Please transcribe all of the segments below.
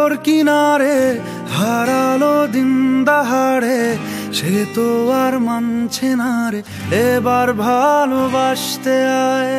তোর কিনারে হারালো দিন দাহাড়ে সে তো আর মানছে না রে এবার ভালোবাসতে আয়।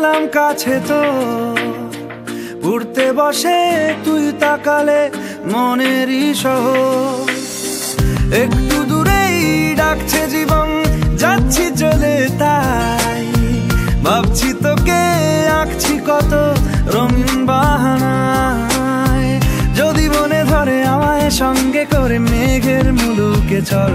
এলাম কাছে তো। উড়তে বসে তুই তাকালে মনেরই সহ একটু দূরেই ডাকছে জীবন, যাচ্ছি চলে তাই। ভাবছি তোকে আঁকছি কত রঙিন বাহানায়। যদি মনে ধরে আমায় সঙ্গে করে মেঘের মুলুকে চল।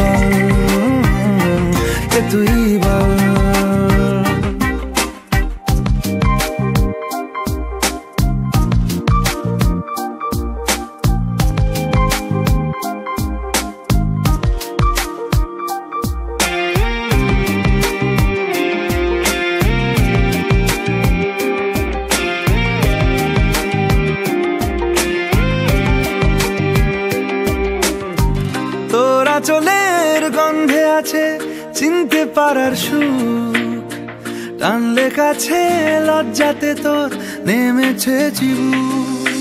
তোরা চলের গন্ধে আছে চিনতে পারার সুখ। টানলে কাছে লজ্জাতে তোর নেমেছে চিবুক।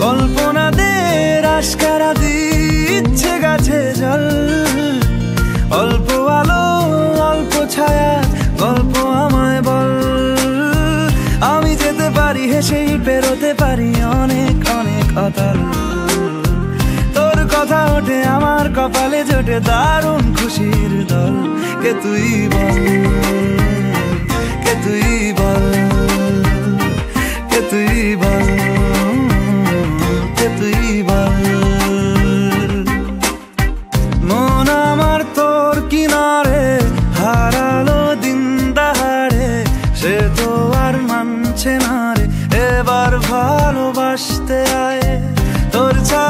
কল্পনাদের আশকারা দিচ্ছে গাছে জল। অল্প আলো কথা ওঠে, আমার কপালে জোটে দারুণ খুশির দল। কে তুই বল? কে তুই বল? কে তুই বল? কে তুই বল? মন আমার তোর কিনারে, হারালো দিন দাহাড়ে সে তো আর মানছে না রে। এবার ভালোবাসতে আয়, তোর ছায়ার